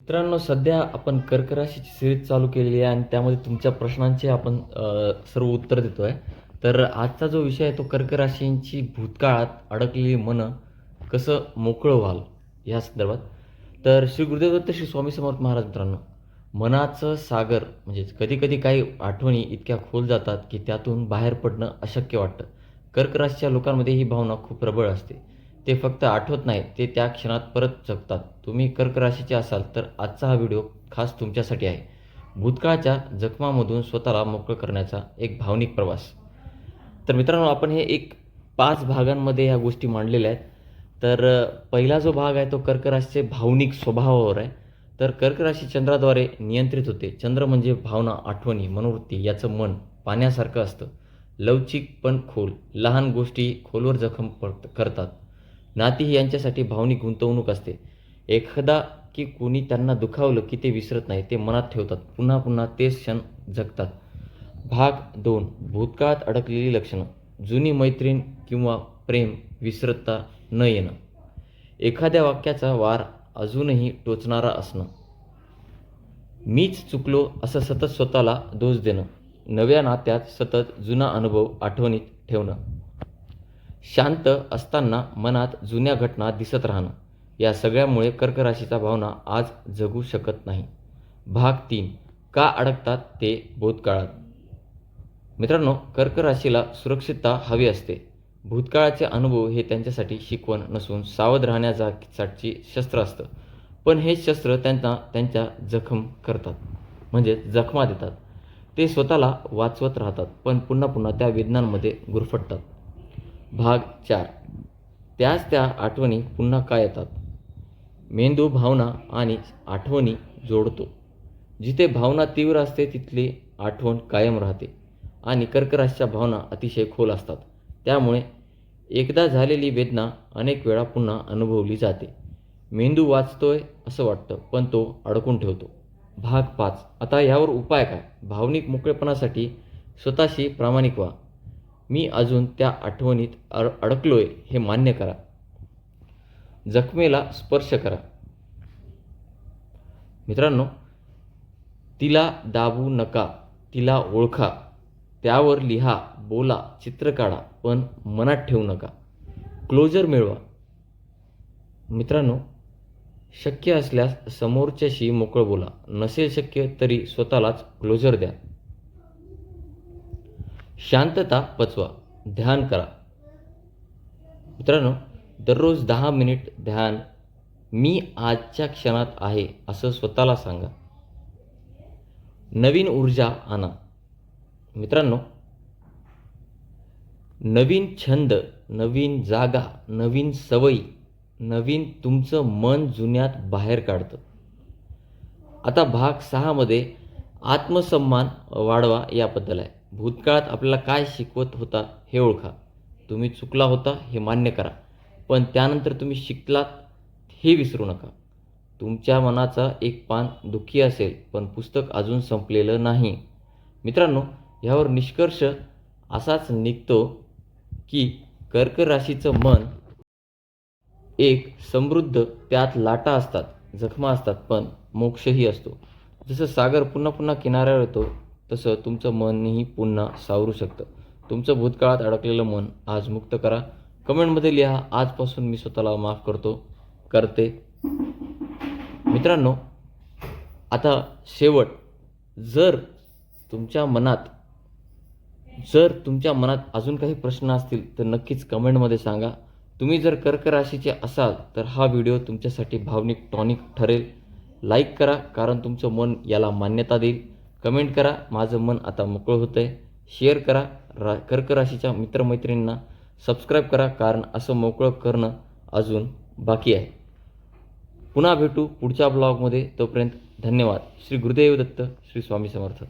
मित्रांनो सध्या आपण कर्क राशीची सिरीज चालू केलेली आहे आणि त्यामध्ये तुमच्या प्रश्नांचे आपण सर्व उत्तर देतो आहे तर आजचा जो विषय आहे तो कर्क राशींची भूतकाळात अडकलेली मनं कसं मोकळं व्हाल या संदर्भात. तर श्री गुरुदेव दत्त श्री स्वामी समर्थ महाराज मित्रांनो मनाचं सागर म्हणजेच कधी कधी काही आठवणी इतक्या खोल जातात की त्यातून बाहेर पडणं अशक्य वाटतं. कर्क राशीच्या लोकांमध्ये ही भावना खूप प्रबळ असते. ते फक्त आठवत नाही ते त्या क्षणात परत जगतात. तुम्ही कर्क राशीचे असाल तर आजचा हा व्हिडिओ खास तुमच्यासाठी आहे. भूतकाळाच्या जखमामधून स्वतःला मोकळं करण्याचा एक भावनिक प्रवास. तर मित्रांनो आपण हे एक पाच भागांमध्ये ह्या गोष्टी मांडलेल्या आहेत. तर पहिला जो भाग आहे तो कर्क राशीचे भावनिक स्वभावावर आहे. तर कर्क राशी चंद्राद्वारे नियंत्रित होते. चंद्र म्हणजे भावना आठवणी मनोवृत्ती याचं मन पाण्यासारखं असतं. लवचिक पण खोल. लहान गोष्टी खोलवर जखम पडत करतात. नाती ही यांच्यासाठी भावनिक गुंतवणूक असते. एखादा की कोणी त्यांना दुखावलं की ते विसरत नाही ते मनात ठेवतात. पुन्हा पुन्हा तेच क्षण जगतात. भाग दोन भूतकाळात अडकलेली लक्षणं. जुनी मैत्रीण किंवा प्रेम विसरता न येणं. एखाद्या वाक्याचा वार अजूनही टोचणारा असणं. मीच चुकलो असं सतत स्वतःला दोष देणं. नव्या नात्यात सतत जुना अनुभव आठवणीत ठेवणं. शांत असताना मनात जुन्या घटना दिसत राहणं. या सगळ्यामुळे कर्क राशीचा भावना आज जगू शकत नाही. भाग तीन. का अडकतात ते भूतकाळात? मित्रांनो कर्क राशीला सुरक्षितता हवी असते. भूतकाळाचे अनुभव हे त्यांच्यासाठी शिकवण नसून सावध राहण्यासाठी शस्त्र असतं. पण हे शस्त्र त्यांना त्यांच्या जखम करतात. म्हणजे जखमा देतात. ते स्वतःला वाचवत राहतात पण पुन्हा पुन्हा त्या वेदनांमध्ये गुरफटतात. भाग चार. त्याच त्या आठवणी पुन्हा का येतात? मेंदू भावना आणि आठवणी जोडतो. जिथे भावना तीव्र असते तिथली आठवण कायम राहते आणि कर्कराशच्या भावना अतिशय खोल असतात. त्यामुळे एकदा झालेली वेदना अनेक वेळा पुन्हा अनुभवली जाते. मेंदू वाचतोय असं वाटतं पण तो अडकून ठेवतो. भाग पाच. आता यावर उपाय काय? भावनिक मोकळेपणासाठी स्वतःशी प्रामाणिक व्हा. मी अजून त्या आठवणीत अड अडकलोय हे मान्य करा. जखमेला स्पर्श करा. मित्रांनो तिला दाबू नका तिला ओळखा त्यावर लिहा बोला चित्र काढा पण मनात ठेवू नका. क्लोजर मिळवा. मित्रांनो शक्य असल्यास समोरच्याशी मोकळं बोला. नसेल शक्य तरी स्वतःलाच क्लोजर द्या. शांतता पचवा ध्यान करा. मित्रांनो दररोज दहा मिनिट ध्यान मी आजच्या क्षणात आहे असं स्वतःला सांगा. नवीन ऊर्जा आणा. मित्रांनो नवीन छंद नवीन जागा नवीन सवयी नवीन तुमचं मन जुन्यात बाहेर काढतं. आता भाग सहामध्ये आत्मसन्मान वाढवा याबद्दल आहे. भूतकाळात आपल्याला काय शिकवत होता हे ओळखा. तुम्ही चुकला होता हे मान्य करा. पण त्यानंतर तुम्ही शिकलात हे विसरू नका. तुमच्या मनाचा एक पान दुःखी असेल पण पुस्तक अजून संपलेलं नाही. मित्रांनो ह्यावर निष्कर्ष असाच निघतो की कर्क राशीचं मन एक समृद्ध त्यात लाटा असतात जखमा असतात पण मोक्षही असतो. जसं सागर पुन्हा पुन्हा किनाऱ्यावर येतो तसं तुमचं मनही पुन्हा सावरू शकतं. तुमचं भूतकाळात अडकलेलं मन आज मुक्त करा. कमेंटमध्ये लिहा आजपासून मी स्वतःला माफ करतो. करते. मित्रांनो आता शेवट जर तुमच्या मनात जर तुमच्या मनात अजून काही प्रश्न असतील तर नक्कीच कमेंटमध्ये सांगा. तुम्ही जर कर्क राशीचे असाल तर हा व्हिडिओ तुमच्यासाठी भावनिक टॉनिक ठरेल. लाईक करा कारण तुमचं मन याला मान्यता देईल. कमेंट करा. माझं मन आता मोकळं होतं आहे शेअर करा. रा कर्क राशीच्या मित्रमैत्रिणींना सबस्क्राईब करा. कारण असं मोकळं करणं अजून बाकी आहे. पुन्हा भेटू पुढच्या ब्लॉगमध्ये तोपर्यंत धन्यवाद. श्री गुरुदेव दत्त श्री स्वामी समर्थ.